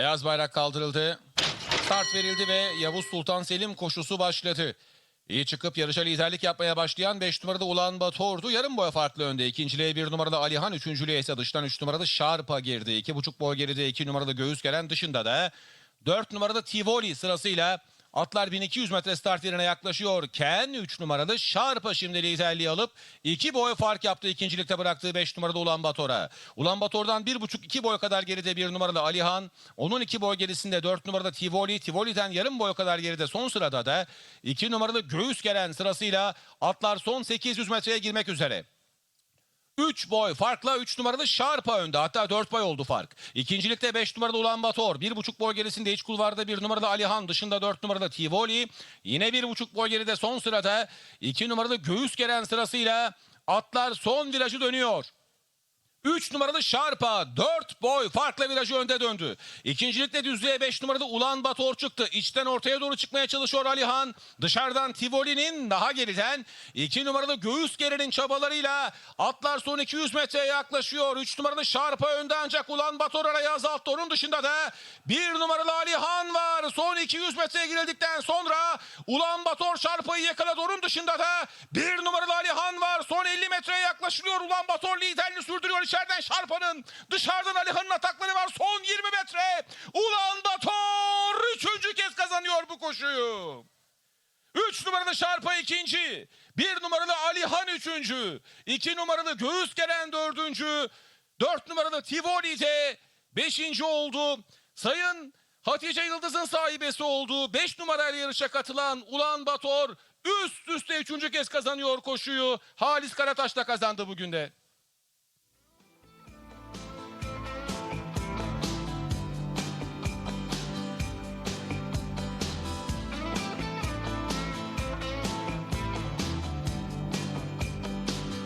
Beyaz bayrak kaldırıldı. Start verildi ve Yavuz Sultan Selim koşusu başladı. İyi çıkıp yarışa liderlik yapmaya başlayan 5 numarada Ulan Bator'du. Yarım boy farklı önde. İkinciliğe 1 numarada Alihan, üçüncülüğe ise dıştan 3 numarada Şarpa girdi. 2,5 boy geride 2 numarada Göğüs gelen dışında da 4 numarada Tivoli sırasıyla Atlar 1200 metre start yerine yaklaşıyorken 3 numarada Şarpa şimdi liderliği alıp 2 boy fark yaptı ikincilikte bıraktığı 5 numarada Ulan Bator'a. Ulan Bator'dan 1,5-2 boy kadar geride 1 numarada Alihan. Onun 2 boy gerisinde 4 numarada Tivoli. Tivoli'den yarım boy kadar geride son sırada da 2 numarada Göğüs gelen sırasıyla atlar son 800 metreye girmek üzere. 3 boy farkla 3 numaralı Şarpa önde. Hatta 4 boy oldu fark. İkincilikte 5 numaralı Ulan Bator. 1,5 boy gerisinde iç kulvarda 1 numaralı Alihan. Dışında 4 numaralı Tivoli. Yine 1,5 boy geride son sırada 2 numaralı Göğüs gelen sırasıyla atlar son virajı dönüyor. 3 numaralı Şarpa 4 boy farkla virajı önde döndü. İkincilikte düzlüğe 5 numaralı Ulan Bator çıktı. İçten ortaya doğru çıkmaya çalışıyor Alihan. Dışarıdan Tivoli'nin daha geriden 2 numaralı Göğüs Geren'in çabalarıyla atlar son 200 metreye yaklaşıyor. 3 numaralı Şarpa önde ancak Ulan Bator arayı azalttı. Onun dışında da 1 numaralı Alihan var. Son 200 metreye girildikten sonra Ulan Bator Şarpa'yı yakaladı. Onun dışında da 1 numaralı Alihan var. Son 50 metreye yaklaşılıyor. Ulan Bator liderliğini sürdürüyor. İçeriden Şarpa'nın dışarıdan Alihan'ın atakları var. Son 20 metre. Ulan Bator üçüncü kez kazanıyor bu koşuyu. 3 numaralı Şarpa ikinci. 1 numaralı Alihan üçüncü. 2 numaralı Göğüs gelen dördüncü. 4 numaralı Tivoli de beşinci oldu. Sayın Hatice Yıldız'ın sahibesi oldu. 5 numarayla yarışa katılan Ulan Bator üst üste üçüncü kez kazanıyor koşuyu. Halis Karataş da kazandı bugün de.